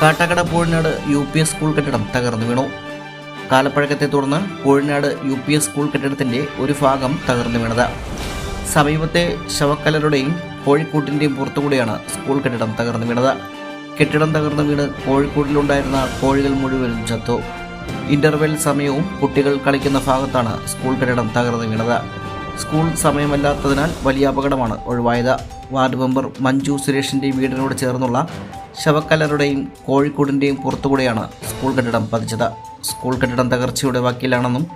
Kattakada Poozhinad U P S school കെട്ടിടം തകർന്നു വീണു. കാലപ്പഴക്കത്തെ തുടർന്ന് Poozhinad U P S school കെട്ടിടത്തിന്റെ ഒരു ഭാഗം തകർന്നു വീണത്. സമീപത്തെ ശവക്കലരുടെയും കോഴിക്കൂട്ടിന്റെയും പുറത്തുകൂടിയാണ് സ്കൂൾ കെട്ടിടം തകർന്നു വീണത്. കെട്ടിടം തകർന്നു വീണ് കോഴിക്കൂട്ടിലുണ്ടായിരുന്ന കോഴികൾ മുഴുവനും ചത്തു. ഇന്റർവെൽ സമയവും കുട്ടികൾ കളിക്കുന്ന ഭാഗത്താണ് സ്കൂൾ കെട്ടിടം തകർന്നു വീണത്. സ്കൂൾ സമയമല്ലാത്തതിനാൽ വലിയ അപകടമാണ് ഒഴിവായത്. വാർഡ് മെമ്പർ മഞ്ജു സുരേഷിന്റെ വീടിനോട് ചേർന്നുള്ള ശവക്കലറുടെയും കോഴിക്കോടിന്റെയും പുറത്തുകൂടെയാണ് സ്കൂൾ കെട്ടിടം പതിച്ചത്. സ്കൂൾ കെട്ടിടം തകർച്ചയുടെ വക്കീലാണെന്നും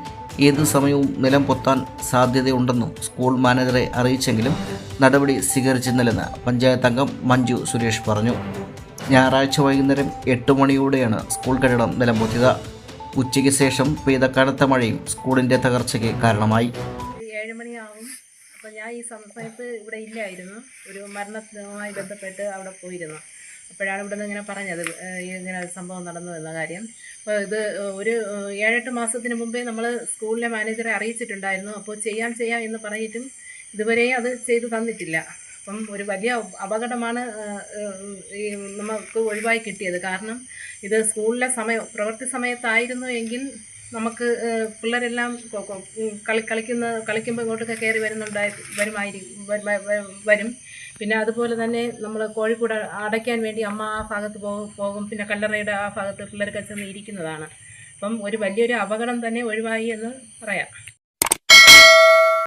ഏത് സമയവും നിലം പൊത്താൻ സാധ്യതയുണ്ടെന്നും സ്കൂൾ മാനേജറെ അറിയിച്ചെങ്കിലും നടപടി സ്വീകരിച്ചിരുന്നില്ലെന്ന് പഞ്ചായത്ത് അംഗം മഞ്ജു സുരേഷ് പറഞ്ഞു. ഞായറാഴ്ച വൈകുന്നേരം എട്ട് മണിയോടെയാണ് സ്കൂൾ കെട്ടിടം നിലം പൊത്തിയത്. ഉച്ചയ്ക്ക് ശേഷം പെയ്ത കനത്ത മഴയും സ്കൂളിന്റെ തകർച്ചയ്ക്ക് കാരണമായി. അപ്പോൾ ഞാൻ ഈ സമയത്ത് ഇവിടെ ഇല്ലായിരുന്നു. ഒരു മരണവുമായി ബന്ധപ്പെട്ട് അവിടെ പോയിരുന്നു. അപ്പോഴാണ് ഇവിടെ നിന്ന് ഇങ്ങനെ പറഞ്ഞത് ഇങ്ങനെ സംഭവം നടന്നു എന്ന കാര്യം. അപ്പോൾ ഇത് ഒരു ഏഴെട്ട് മാസത്തിന് മുമ്പേ നമ്മൾ സ്കൂളിലെ മാനേജറെ അറിയിച്ചിട്ടുണ്ടായിരുന്നു. അപ്പോൾ ചെയ്യാം ചെയ്യാം എന്ന് പറഞ്ഞിട്ടും ഇതുവരെയും അത് ചെയ്തു തന്നിട്ടില്ല. അപ്പം ഒരു വലിയ അപകടമാണ് ഈ നമുക്ക് ഒഴിവായി കിട്ടിയത്. കാരണം ഇത് സ്കൂളിലെ സമയം പ്രവൃത്തി സമയത്തായിരുന്നു എങ്കിൽ നമുക്ക് പിള്ളേരെല്ലാം കളി കളിക്കുന്ന കളിക്കുമ്പോൾ ഇങ്ങോട്ടൊക്കെ കയറി വരുന്നുണ്ടായി വരുമായിരിക്കും വരും. പിന്നെ അതുപോലെ തന്നെ നമ്മൾ കോഴിക്കൂട് അടയ്ക്കാൻ വേണ്ടി അമ്മ ആ ഭാഗത്ത് പോകും. പിന്നെ കല്ലറയുടെ ആ ഭാഗത്ത് പിള്ളേരൊക്കെ ചെന്ന് ഇരിക്കുന്നതാണ്. അപ്പം ഒരു വലിയൊരു അപകടം തന്നെ ഒഴിവായി എന്ന് പറയാം.